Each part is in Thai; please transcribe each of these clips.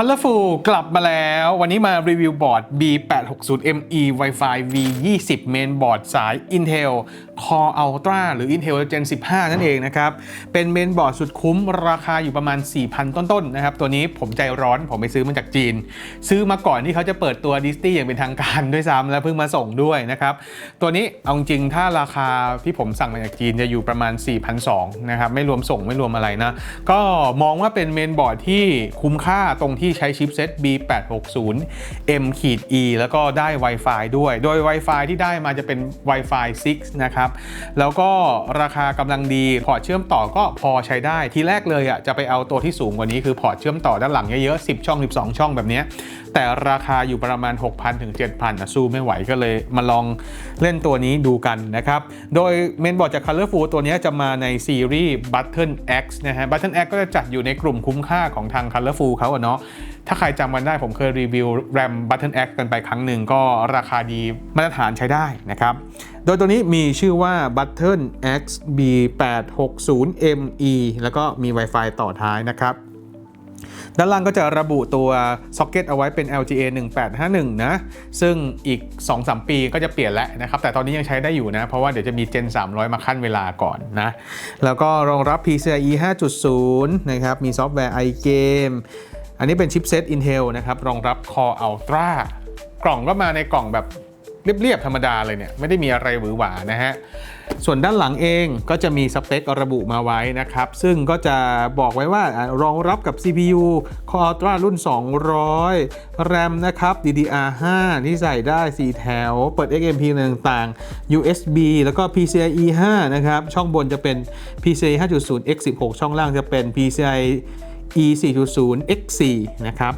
Colorful กลับมาแล้ว วันนี้มารีวิวบอร์ด B860ME Wi-Fi V20 Main Board สาย Intel Core Ultra หรือ Intel Gen 15 นั่นเองนะครับ เป็นเมนบอร์ดสุดคุ้มราคาอยู่ประมาณ 4,000 ต้นๆนะครับ ตัวนี้ผมใจร้อนผมไปซื้อมาจากจีน ซื้อมาก่อนที่เขาจะเปิดตัวดิสตี้อย่างเป็นทางการด้วยซ้ำแล้วเพิ่งมาส่งด้วยนะครับ ตัวนี้เอาจริงถ้าราคาที่ผมสั่งมาจากจีนจะอยู่ประมาณ 4,200นะครับไม่รวมส่งไม่รวมอะไรนะก็มองว่าเป็นเมนบอร์ดที่คุ้มค่าตรงที่ที่ใช้ชิปเซ็ต B860 M-E แล้วก็ได้ Wi-Fi ด้วย โดย Wi-Fi ที่ได้มาจะเป็น Wi-Fi 6 นะครับ แล้วก็ราคากำลังดีพอร์ตเชื่อมต่อก็พอใช้ได้ทีแรกเลยอะจะไปเอาตัวที่สูงกว่านี้คือพอร์ตเชื่อมต่อด้านหลังเยอะๆ10 ช่อง 12 ช่องแบบนี้แต่ราคาอยู่ประมาณ 6,000ถึง7,000นะสู้ไม่ไหวก็เลยมาลองเล่นตัวนี้ดูกันนะครับ โดยเมนบอร์ดจาก Colorful ตัวนี้จะมาในซีรีส์ Button X นะฮะ Button X ก็จะจัดอยู่ในกลุ่มคุ้มค่าของทาง Colorful เขาเนาะถ้าใครจำกันได้ผมเคยรีวิว RAM Button X กันไปครั้งหนึ่งก็ราคาดีมาตรฐานใช้ได้นะครับ โดยตัวนี้มีชื่อว่า Button X B860ME แล้วก็มี Wi-Fi ต่อท้ายนะครับ ด้านล่างก็จะระบุตัวซ็อกเก็ตเอาไว้เป็น LGA 1851 นะ ซึ่งอีก 2-3 ปีก็จะเปลี่ยนแล้วนะครับ แต่ตอนนี้ยังใช้ได้อยู่นะ เพราะว่าเดี๋ยวจะมี Gen 300 มาขั้นเวลาก่อนนะ แล้วก็รองรับ PCIe 5.0 นะครับ มีซอฟต์แวร์ iGame อันนี้เป็นชิปเซต Intel นะครับ รองรับ Core Ultra กล่องก็มาในกล่องแบบ เรียบๆ ธรรมดาเลยเนี่ย ไม่ได้มีอะไรหวือหวานะฮะ ส่วนด้านหลังเองก็จะมีสเปคระบุมาไว้นะครับ ซึ่งก็จะบอกไว้ว่ารองรับกับ CPU Core Ultra รุ่น 200 RAM นะครับ DDR5 ที่ใส่ได้ 4 แถว เปิด XMP ต่างๆ USB แล้วก็ PCIe 5 นะครับ ช่องบนจะเป็น PCIe 5.0 X 16ช่องล่างจะเป็น PCIe E 4.0 X 4นะครับ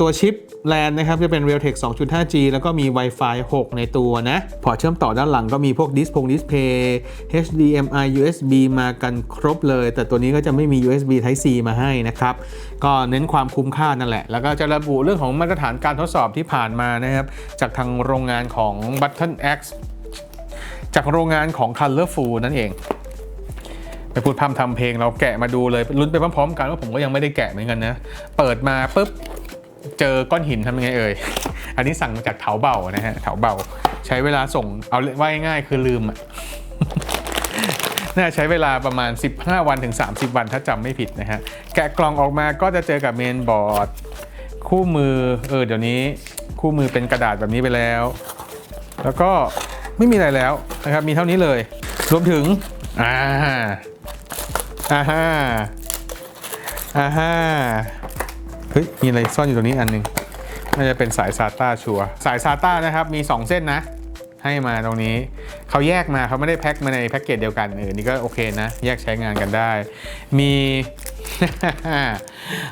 ตัวชิป LAN นะครับ จะเป็น Realtek 2.5G แล้วก็มี Wi-Fi 6 ในตัวนะ พอเชื่อมต่อด้านหลังก็มีพวกดิสพงดิสเพย์ HDMI USB มากันครบเลย แต่ตัวนี้ก็จะไม่มี USB Type C มาให้นะครับ ก็เน้นความคุ้มค่านั่นแหละ แล้วก็จะระบุเรื่องของมาตรฐานการทดสอบที่ผ่านมานะครับ จากทางโรงงานของ Button X จากโรงงานของ Colorful นั่นเอง ไปพูดพร่ำทำเพลงเราแกะมาดูเลยลุ้นไปพร้อมๆกันว่าผมก็ยังไม่ได้แกะเหมือนกันนะ เปิดมาปุ๊บเจอก้อนหินทำยังไงเอ่ย อันนี้สั่งมาจากเถาเบานะฮะเถาเบาใช้เวลาส่งเอาว่าง่ายๆคือลืมอะน่าใช้เวลาประมาณ 15 วันถึง 30 วันถ้าจำไม่ผิดนะฮะ แกะกล่องออกมาก็จะเจอกับเมนบอร์ด คู่มือเออเดี๋ยวนี้คู่มือเป็นกระดาษแบบนี้ไปแล้ว แล้วก็ไม่มีอะไรแล้วนะครับมีเท่านี้เลย รวมถึงอ่า อ่าฮ่าอ่าฮ่าเฮ้ย มีอะไรซ่อนอยู่ตรงนี้อันหนึงน่าจะเป็นสายซาต้าชัวสายซาต้านะครับ มี 2 เส้นนะ ให้มาตรงนี้ เขาแยกมาเขาไม่ได้แพ็คมาในแพ็กเกจเดียวกันเออนี่ก็โอเคนะ แยกใช้งานกันได้ มี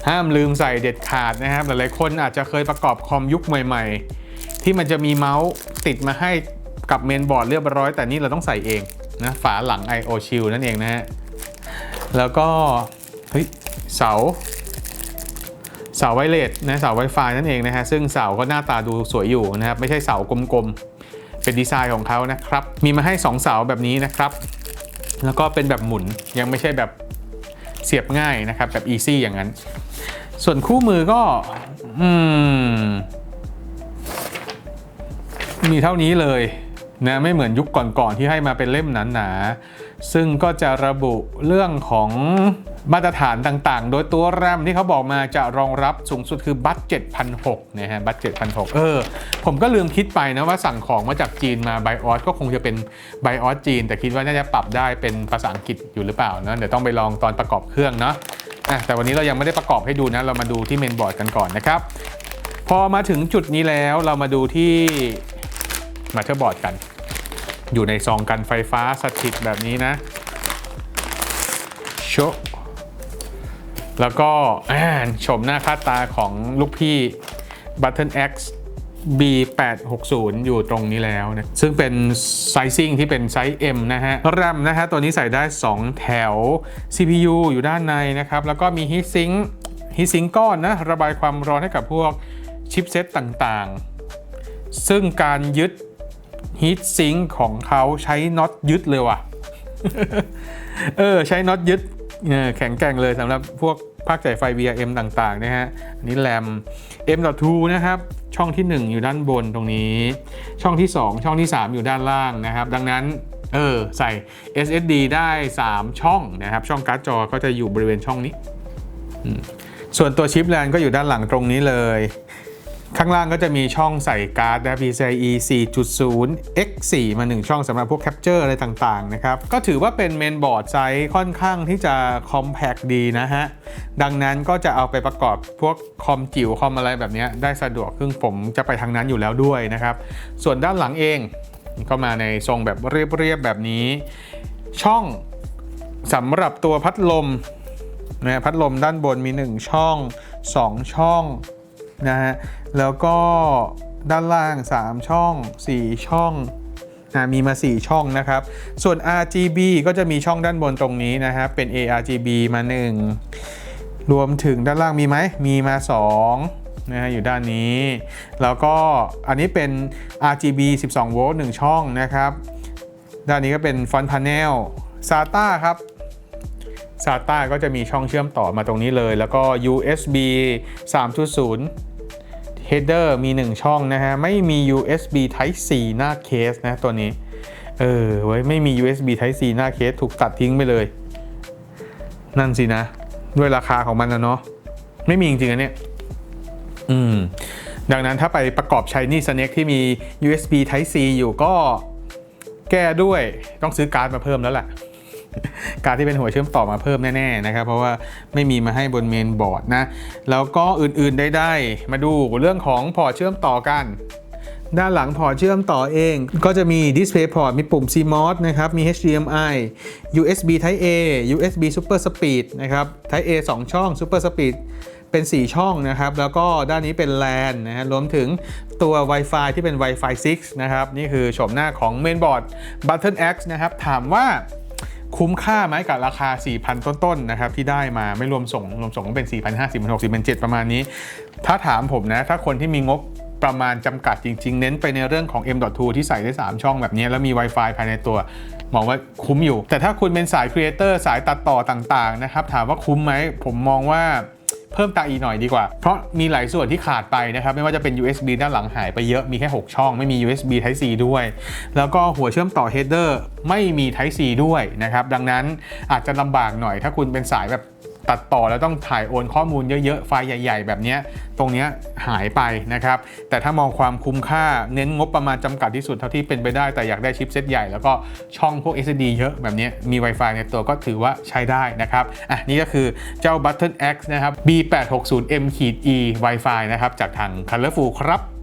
ห้ามลืมใส่เด็ดขาดนะครับ หลายๆคนอาจจะเคยประกอบคอมยุคใหม่ ๆ ที่มันจะมีเมาส์ติดมาให้กับเมนบอร์ดเรียบร้อย แต่นี่เราต้องใส่เองนะฝาหลัง I/O Shield นั่นเองนะฮะ แล้วก็เฮ้ยเสา เสาไวเลสนะเสา Wi-Fi นั่นเองนะฮะซึ่งเสาก็หน้าตาดูสวยอยู่นะครับไม่ใช่เสากลมๆ เป็นดีไซน์ของเขานะครับ มีมาให้ 2 เสาแบบนี้นะครับ แล้วก็เป็นแบบหมุนยังไม่ใช่แบบเสียบง่ายนะครับ แบบ easy อย่างนั้น ส่วนคู่มือก็อืมมีเท่านี้เลยนะไม่เหมือนยุคก่อนๆที่ให้มาเป็นเล่มหนาๆ ซึ่งก็จะระบุเรื่องของมาตรฐานต่างๆ โดยตัวแรมที่เขาบอกมาจะรองรับสูงสุดคือบัต7,600นะฮะบัต7,600เออ ผมก็ลืมคิดไปนะว่าสั่งของมาจากจีนมาไบออสก็คงจะเป็นไบออสจีน แต่คิดว่าน่าจะปรับได้เป็นภาษาอังกฤษอยู่หรือเปล่านะเดี๋ยวต้องไปลองตอนประกอบเครื่องเนาะอะแต่วันนี้เรายังไม่ได้ประกอบให้ดูนะ เรามาดูที่เมนบอร์ดกันก่อนนะครับ พอมาถึงจุดนี้แล้วเรามาดูที่มาเตอร์บอร์ดกัน อยู่ในซองกันไฟฟ้าสถิตแบบนี้นะโชแล้วก็ชมหน้าค่าตาของลูกพี่ Button X B860 อยู่ตรงนี้แล้วนะ ซึ่งเป็นไซซิ่งที่เป็นไซส์ M นะฮะ RAM นะฮะ ตัวนี้ใส่ได้ 2 แถว CPU อยู่ด้านในนะครับ แล้วก็มี Heatsink Heatsink ก้อนนะ ระบายความร้อนให้กับพวกชิปเซตต่างๆ ซึ่งการยึด ฮีทซิงค์ของเขาใช้น็อตยึดเลยว่ะ เออ ใช้น็อตยึดแข็งแกร่งเลยสำหรับพวกภาคจ่ายไฟ VRM ต่างๆ นะฮะ อันนี้แรม M.2 นะครับ ช่องที่ 1 อยู่ด้านบนตรงนี้ ช่องที่ 2 ช่องที่ 3 อยู่ด้านล่างนะครับ ดังนั้นเออใส่ SSD ได้ 3 ช่องนะครับ ช่องการ์ดจอก็จะอยู่บริเวณช่องนี้ ส่วนตัวชิปแลนก็อยู่ด้านหลังตรงนี้เลย ข้างล่างก็จะมีช่องใส่การ์ดนะ PCIe 4.0 X4 มา 1 ช่องสำหรับพวกแคปเจอร์อะไรต่างๆ นะครับ ก็ถือว่าเป็นเมนบอร์ดไซส์ค่อนข้างที่จะคอมแพคดีนะฮะ ดังนั้นก็จะเอาไปประกอบพวกคอมจิ๋วคอมอะไรแบบนี้ได้สะดวกซึ่งผมจะไปทางนั้นอยู่แล้วด้วยนะครับ ส่วนด้านหลังเองก็มาในทรงแบบเรียบๆแบบนี้ ช่องสำหรับตัวพัดลมนะฮะพัดลมด้านบนมี 1 ช่อง 2 ช่อง นะฮะ แล้วก็ด้านล่าง 3 ช่อง 4 ช่องนะมีมา 4 ช่องนะครับ ส่วน RGB ก็จะมีช่องด้านบนตรงนี้นะครับเป็น ARGB มา 1 รวมถึงด้านล่างมีไหม มีมา 2 นะฮะ อยู่ด้านนี้ แล้วก็อันนี้เป็น RGB 12 โวลต์ 1 ช่องนะครับ ด้านนี้ก็เป็นฟอนต์พาเนล SATA ครับ SATA ก็จะมีช่องเชื่อมต่อมาตรงนี้เลย แล้วก็ USB 3.0 header มี 1 ช่องนะฮะ ไม่มี USB Type C หน้าเคสนะตัวนี้ เออไว้ยไม่มี USB Type C หน้าเคสถูกตัดทิ้งไปเลย นั่นสินะ ด้วยราคาของมันนะเนาะ ไม่มีจริงๆอันเนี้ยอืม ดังนั้นถ้าไปประกอบใช้นี่ Snake ที่มี USB Type C อยู่ก็แก้ด้วยต้องซื้อการ์ดมาเพิ่มแล้วแหละ การที่เป็นหัวเชื่อมต่อมาเพิ่มแน่ๆนะครับ เพราะว่าไม่มีมาให้บนเมนบอร์ดนะ แล้วก็อื่นๆได้ๆมาดูเรื่องของพอร์ตเชื่อมต่อกันด้านหลังพอร์ตเชื่อมต่อเอง ก็จะมี Display Port มีปุ่ม CMOS นะครับ มี HDMI USB Type A USB Super Speed นะครับ Type A 2 ช่อง Super Speed เป็น 4 ช่องนะครับ แล้วก็ด้านนี้เป็น LAN นะฮะรวมถึงตัว Wi-Fi ที่เป็น Wi-Fi 6 นะครับ นี่คือโฉมหน้าของเมนบอร์ด Button X นะครับ ถามว่า คุ้มค่าไหมกับราคา 4,000 ต้นๆนะครับที่ได้มาไม่รวมส่งรวมส่งก็เป็น 4,500 4,600 4,700ประมาณนี้ ถ้าถามผมนะ ถ้าคนที่มีงบประมาณจำกัดจริง ๆ เน้นไปในเรื่องของ M.2 ที่ใส่ได้ 3 ช่องแบบนี้ แล้วมี Wi-Fi ภายในตัวมองว่าคุ้มอยู่ แต่ถ้าคุณเป็นสายครีเอเตอร์สายตัดต่อต่างๆนะครับถามว่าคุ้มไหมผมมองว่า เพิ่มตาอีหน่อยดีกว่า เพราะมีหลายส่วนที่ขาดไปนะครับ ไม่ว่าจะเป็น USB ด้านหลังหายไปเยอะมีแค่ 6 ช่อง ไม่มี USB Type C ด้วย แล้วก็หัวเชื่อมต่อ header ไม่มี Type C ด้วยนะครับ ดังนั้นอาจจะลำบากหน่อยถ้าคุณเป็นสายแบบ ตัดต่อแล้วต้องถ่ายโอนข้อมูลเยอะๆ ไฟล์ใหญ่ ๆ แบบนี้ตรงนี้หายไปนะครับ แต่ถ้ามองความคุ้มค่าเน้นงบประมาณจำกัดที่สุดเท่าที่เป็นไปได้ แต่อยากได้ชิปเซตใหญ่แล้วก็ช่องพวก SSD เยอะแบบนี้มี Wi-Fi ในตัวก็ถือว่าใช้ได้นะครับอะนี่ก็คือเจ้า Button X นะครับ B860M-E Wi-Fi นะครับจากทาง Colorful ครับ